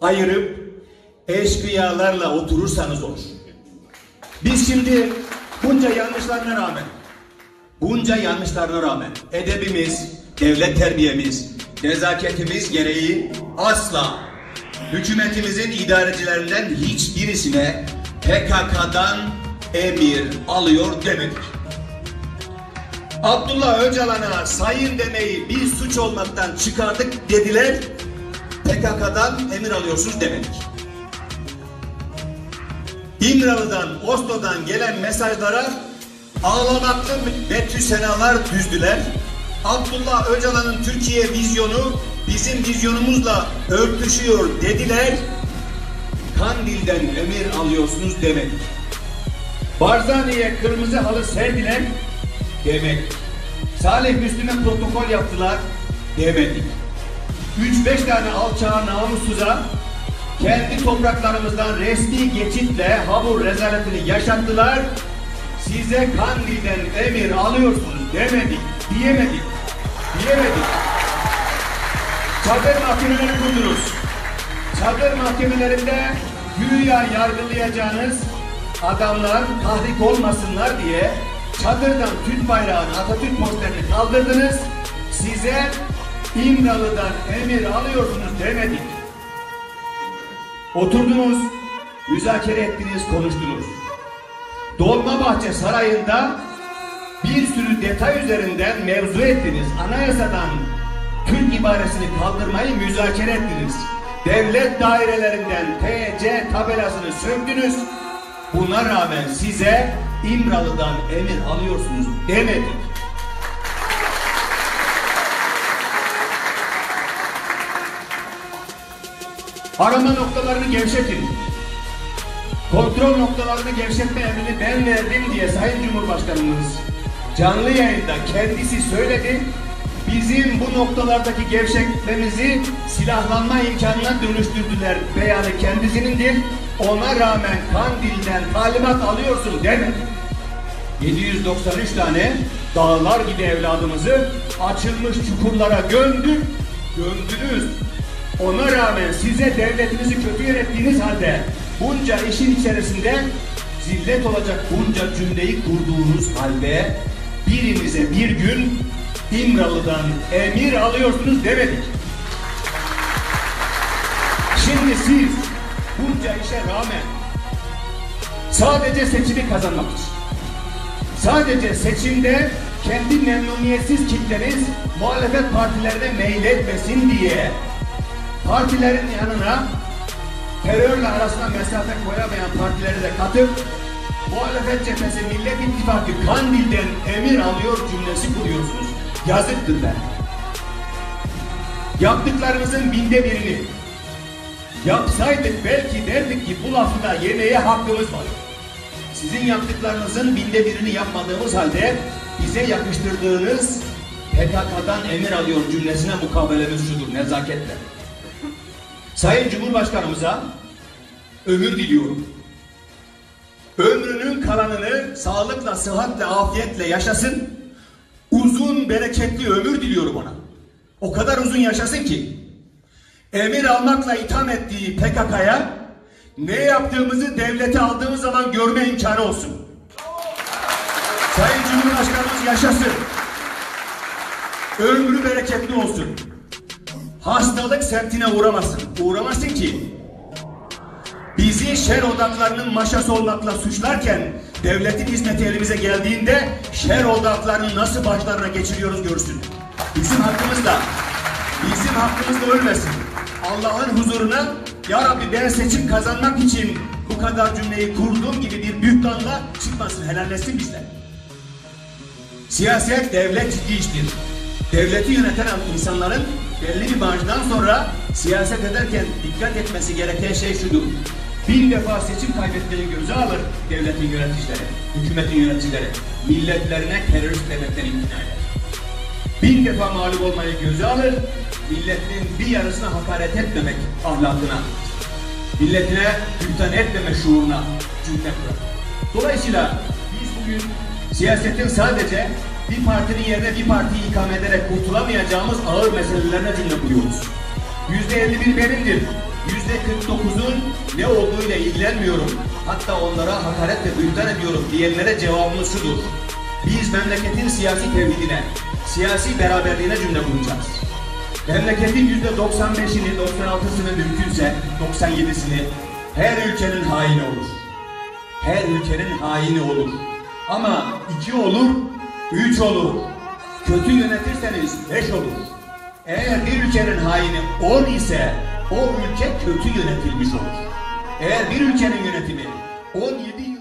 ayırıp eşkıyalarla oturursanız olur. Biz şimdi bunca yanlışlarına rağmen, bunca yanlışlarına rağmen edebimiz, devlet terbiyemiz, nezaketimiz gereği asla hükümetimizin idarecilerinden hiçbirisine PKK'dan emir alıyor demedik. Abdullah Öcalan'a sayın demeyi bir suç olmaktan çıkardık dediler. PKK'dan emir alıyorsunuz demedik. İmralı'dan, Oslo'dan gelen mesajlara ağlamaklı betü senalar düzdüler. Abdullah Öcalan'ın Türkiye vizyonu bizim vizyonumuzla örtüşüyor dediler. Kandil'den emir alıyorsunuz demedik. Barzani'ye kırmızı halı serdiler demedik. Salih Müslüme protokol yaptılar demedik. 3-5 tane alçağa namussuza kendi topraklarımızdan resmi geçitle habur rezaletini yaşattılar. Size Kandil'den emir alıyorsunuz demedik, diyemedik, diyemedik. Çadır mahkemeleri kurdunuz. Çadır mahkemelerinde güya yargılayacağınız adamlar tahrik olmasınlar diye çadırdan Türk bayrağını, Atatürk posterini kaldırdınız. Size İmralı'dan emir alıyorsunuz demedik. Oturdunuz, müzakere ettiniz, konuştunuz. Dolmabahçe Sarayı'nda bir sürü detay üzerinden mevzu ettiniz. Anayasadan Türk ibaresini kaldırmayı müzakere ettiniz. Devlet dairelerinden TC tabelasını söktünüz. Buna rağmen size İmralı'dan emir alıyorsunuz demedik. Arama noktalarını gevşetin. Kontrol noktalarını gevşetme emrini ben verdim diye Sayın Cumhurbaşkanımız canlı yayında kendisi söyledi. Bizim bu noktalardaki gevşetmemizi silahlanma imkanına dönüştürdüler beyanı kendisinindir. Ona rağmen Kandil'den talimat alıyorsun demedi. 793 tane dağlar gibi evladımızı açılmış çukurlara gömdük, gömdünüz. Ona rağmen size devletinizi kötü yönettiğiniz halde bunca işin içerisinde zillet olacak bunca cümleyi kurduğunuz halde birimize bir gün İmralı'dan emir alıyorsunuz demedik. Şimdi siz bunca işe rağmen sadece seçimi kazanmak için sadece seçimde kendi memnuniyetsiz kitleniz muhalefet partilerine meyletmesin diye partilerin yanına terörle arasına mesafe koyamayan partileri de katıp muhalefet cephesi Millet İttifakı Kandil'den emir alıyor cümlesi kuruyorsunuz. Yazıktır be. Yaptıklarınızın binde birini yapsaydık belki derdik ki bu lafı da yemeye hakkımız var. Sizin yaptıklarınızın binde birini yapmadığımız halde bize yakıştırdığınız PKK'dan emir alıyor cümlesine mukabelemiz şudur nezaketle. Sayın Cumhurbaşkanımıza ömür diliyorum. Ömrünün kalanını sağlıkla, sıhhatle, afiyetle yaşasın. Uzun, bereketli ömür diliyorum ona. O kadar uzun yaşasın ki emir almakla itham ettiği PKK'ya ne yaptığımızı devlete aldığımız zaman görme imkanı olsun. Sayın Cumhurbaşkanımız yaşasın. Ömrü bereketli olsun hastalık semtine uğramasın. Uğramasın ki bizi şer odaklarının maşası olmakla suçlarken devletin hizmeti elimize geldiğinde şer odaklarını nasıl başlarına geçiriyoruz görsün. Bizim hakkımızda bizim hakkımızda ölmesin. Allah'ın huzuruna Ya Rabbi ben seçim kazanmak için bu kadar cümleyi kurduğum gibi bir büyüktanla çıkmasın, helalleşsin bizden. Siyaset devlet ciddi iştir. Devleti yöneten insanların belli bir maaştan sonra siyaset ederken dikkat etmesi gereken şey şudur. Bin defa seçim kaybetmeyi göze alır devletin yöneticileri, hükümetin yöneticileri. Milletlerine terörist demekten imtina eder. Bin defa mağlup olmayı göze alır, milletinin bir yarısına hakaret etmemek ahlakına, milletine hüktan etmeme şuuruna cümle kurar. Dolayısıyla biz bugün siyasetin sadece bir partinin yerine bir partiyi ikame ederek kurtulamayacağımız ağır meselelerine cümle kuruyoruz. Yüzde 51 benimdir. yüzde 49'un ne olduğuyla ilgilenmiyorum. Hatta onlara hakaret ve bühtan ediyorum diyenlere cevabımız şudur. Biz memleketin siyasi tevhidine, siyasi beraberliğine cümle kuracağız. Memleketin yüzde 95'ini, 96'sını mümkünse 97'sini her ülkenin haini olur. Her ülkenin haini olur. Ama iki olur, üç olur. Kötü yönetirseniz beş olur. Eğer bir ülkenin haini on ise o ülke kötü yönetilmiş olur. Eğer bir ülkenin yönetimi 17